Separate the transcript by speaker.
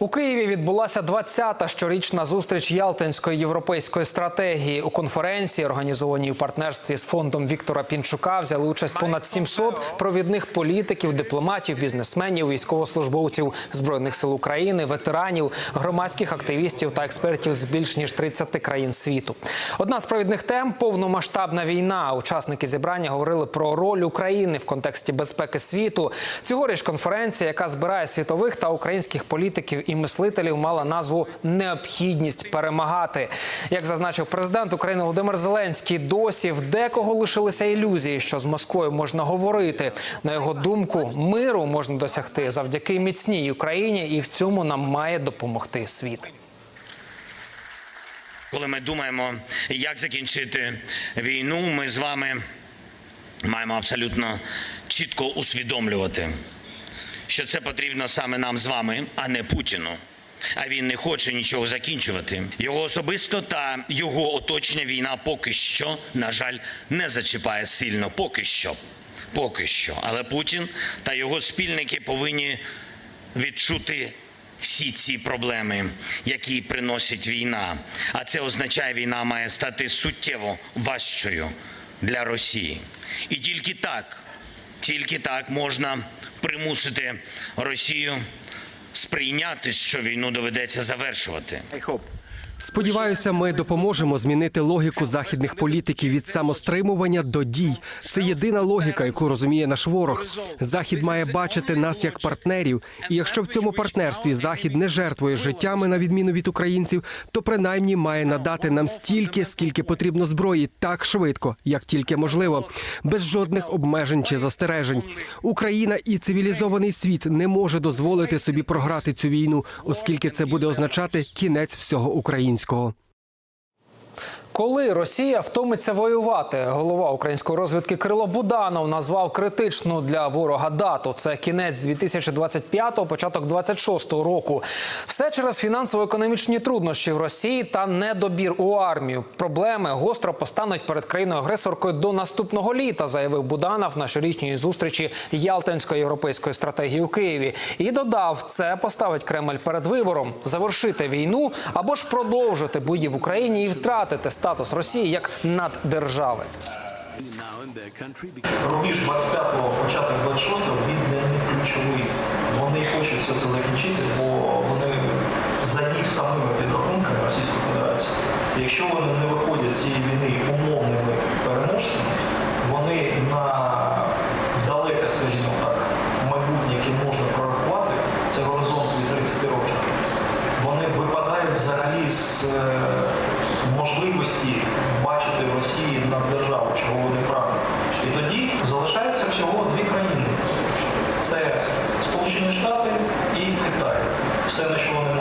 Speaker 1: У Києві відбулася 20-та щорічна зустріч Ялтинської європейської стратегії. У конференції, організованій у партнерстві з фондом Віктора Пінчука, взяли участь понад 700 провідних політиків, дипломатів, бізнесменів, військовослужбовців збройних сил України, ветеранів, громадських активістів та експертів з більш ніж 30 країн світу. Одна з провідних тем повномасштабна війна. Учасники зібрання говорили про роль України в контексті безпеки світу. Цьогоріч конференція, яка збирає світових та українських політиків і мислителів, мала назву Необхідність перемагати. Як зазначив президент України Володимир Зеленський, досі в декого лишилися ілюзії, що з Москвою можна говорити. На його думку, миру можна досягти завдяки міцній Україні, і в цьому нам має допомогти світ.
Speaker 2: Коли ми думаємо, як закінчити війну, ми з вами маємо абсолютно чітко усвідомлювати, що це потрібно саме нам з вами, а не Путіну. А він не хоче нічого закінчувати. Його особисто та його оточення війна поки що, на жаль, не зачіпає сильно. Поки що. Поки що. Але Путін та його спільники повинні відчути всі ці проблеми, які приносить війна. А це означає, війна має стати суттєво важчою для Росії. І тільки так, тільки так можна примусити Росію сприйняти, що війну доведеться завершувати.
Speaker 3: Сподіваюся, ми допоможемо змінити логіку західних політиків від самостримування до дій. Це єдина логіка, яку розуміє наш ворог. Захід має бачити нас як партнерів. І якщо в цьому партнерстві захід не жертвує життями на відміну від українців, то принаймні має надати нам стільки, скільки потрібно зброї, так швидко, як тільки можливо, без жодних обмежень чи застережень. Україна і цивілізований світ не може дозволити собі програти цю війну, оскільки це буде означати кінець всього українського.
Speaker 1: Коли Росія втомиться воювати, голова української розвідки Кирило Буданов назвав критичну для ворога дату. Це кінець 2025-го, початок 26-го року. Все через фінансово-економічні труднощі в Росії та недобір у армію. Проблеми гостро постануть перед країною агресоркою до наступного літа, заявив Буданов на щорічній зустрічі Ялтинської європейської стратегії у Києві. І додав, це поставить Кремль перед вибором завершити війну або ж продовжити бої в Україні і втратити статус Росії як наддержави.
Speaker 4: Рубіж 25-го, початок 26-го, він для них ключовий. Вони хочуть це закінчити, бо вони за їх самими підрахунками Російської Федерації, якщо вони не виходять з цієї війни умовними переможцями, вони на далеке, скажімо так, майбутнє, яке можна прорахувати, це горизонт від 30 років. Вони випадають взагалі з е, можливості бачити в Росії наддержаву, чого вони прагнуть. І тоді залишається всього дві країни: це Сполучені Штати і Китай. Все, на що вони